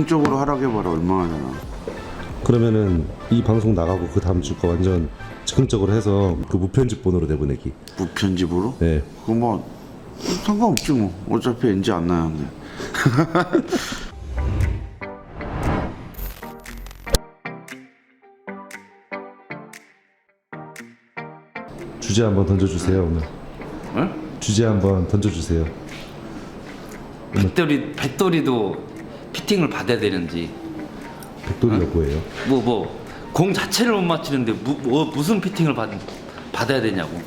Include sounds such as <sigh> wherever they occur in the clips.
즉흥적으로 하라고 해봐라 얼마나 되나 그러면은 이 방송 나가고 그 다음 주 거 완전 즉흥적으로 해서 그 무편집 번호로 내보내기. 무편집으로? 네. 그거 뭐 상관없지 뭐 어차피 NG 안 나는데 <laughs> 주제 한번 던져주세요 오늘. 응? 주제 한번 던져주세요. 배터리 배터리도 피팅을 받아야 되는지. 백돌이가 뭐예요? 뭐 뭐 공 자체를 못 맞추는데 무, 뭐, 무슨 피팅을 받, 받아야 되냐고.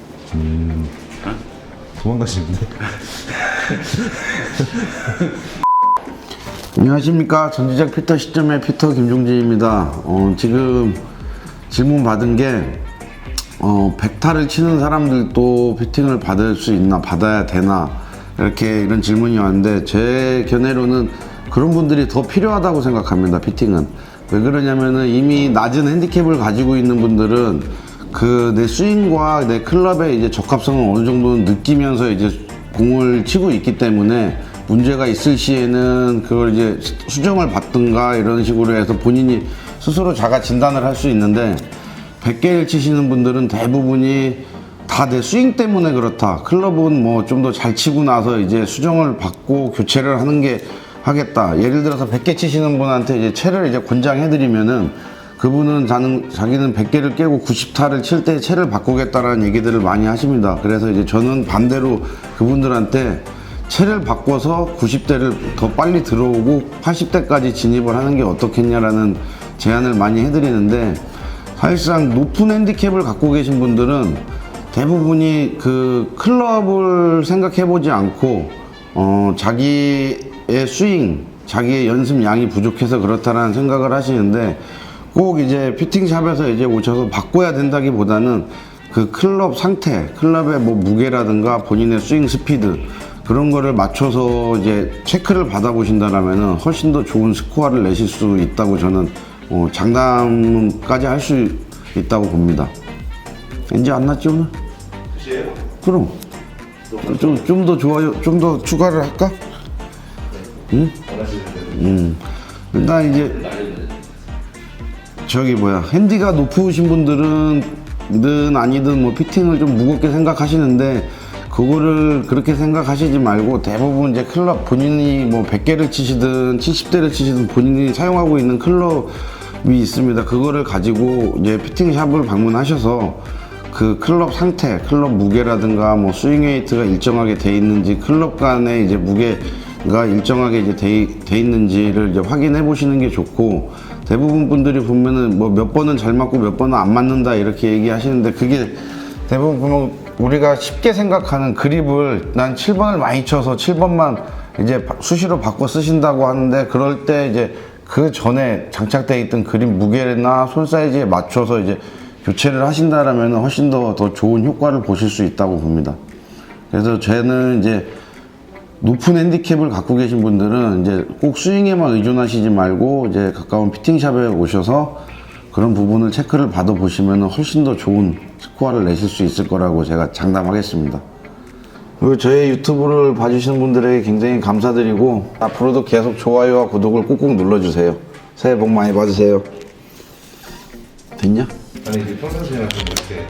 도망가시는데? <laughs> 안녕하십니까. 전지적 피터 시점의 피터 김종진입니다. 어, 지금 질문 받은 게 어, 백타를 치는 사람들도 피팅을 받을 수 있나 받아야 되나 이렇게 이런 질문이 왔는데 제 견해로는 그런 분들이 더 필요하다고 생각합니다 피팅은 왜 그러냐면은 이미 낮은 핸디캡을 가지고 있는 분들은 그 내 스윙과 내 클럽의 이제 적합성을 어느 정도는 느끼면서 이제 공을 치고 있기 때문에 문제가 있을 시에는 그걸 이제 수정을 받든가 이런 식으로 해서 본인이 스스로 자가 진단을 할 수 있는데 100개를 치시는 분들은 대부분이 다 내 스윙 때문에 그렇다. 클럽은 뭐 좀 더 잘 치고 나서 이제 수정을 받고 교체를 하는 게 하겠다. 예를 들어서 100개 치시는 분한테 이제 채를 이제 권장해드리면은 그분은 자는, 자기는 100개를 깨고 90타를 칠 때 채를 바꾸겠다라는 얘기들을 많이 하십니다. 그래서 이제 저는 반대로 그분들한테 채를 바꿔서 90대를 더 빨리 들어오고 80대까지 진입을 하는 게 어떻겠냐라는 제안을 많이 해드리는데 사실상 높은 핸디캡을 갖고 계신 분들은 대부분이 그 클럽을 생각해 보지 않고 어 자기의 스윙, 자기의 연습 양이 부족해서 그렇다라는 생각을 하시는데 꼭 이제 피팅샵에서 이제 오셔서 바꿔야 된다기보다는 그 클럽 상태, 클럽의 뭐 무게라든가 본인의 스윙 스피드 그런 거를 맞춰서 이제 체크를 받아보신다라면은 훨씬 더 좋은 스코어를 내실 수 있다고 저는 어, 장담까지 할 수 있다고 봅니다. 이제 안 났지 오늘? 그럼 좀 좀 더 좋아요, 좀 더 추가를 할까? 응? 음. 일단 이제 저기 뭐야 핸디가 높으신 분들은 든 아니든 뭐 피팅을 좀 무겁게 생각하시는데 그거를 그렇게 생각하시지 말고 대부분 이제 클럽 본인이 뭐 100개를 치시든 70대를 치시든 본인이 사용하고 있는 클럽이 있습니다. 그거를 가지고 이제 피팅샵을 방문하셔서 그 클럽 상태, 클럽 무게라든가 뭐 스윙 웨이트가 일정하게 돼 있는지 클럽 간의 이제 무게가 일정하게 이제 돼, 돼 있는지를 이제 확인해 보시는 게 좋고 대부분 분들이 보면은 뭐 몇 번은 잘 맞고 몇 번은 안 맞는다 이렇게 얘기하시는데 그게 대부분 보면 우리가 쉽게 생각하는 그립을 난 7번을 많이 쳐서 7번만 이제 바- 수시로 바꿔 쓰신다고 하는데 그럴 때 이제 그 전에 장착되어 있던 그립 무게나 손 사이즈에 맞춰서 이제 교체를 하신다라면 훨씬 더, 더 좋은 효과를 보실 수 있다고 봅니다. 그래서 저는 이제 높은 핸디캡을 갖고 계신 분들은 이제 꼭 스윙에만 의존하시지 말고 이제 가까운 피팅샵에 오셔서 그런 부분을 체크를 받아 보시면 훨씬 더 좋은 스코어를 내실 수 있을 거라고 제가 장담하겠습니다. 그리고 저의 유튜브를 봐주시는 분들에게 굉장히 감사드리고 앞으로도 계속 좋아요와 구독을 꾹꾹 눌러주세요. 새해 복 많이 받으세요. 됐냐? 아니 그 평상시에 좀 이렇게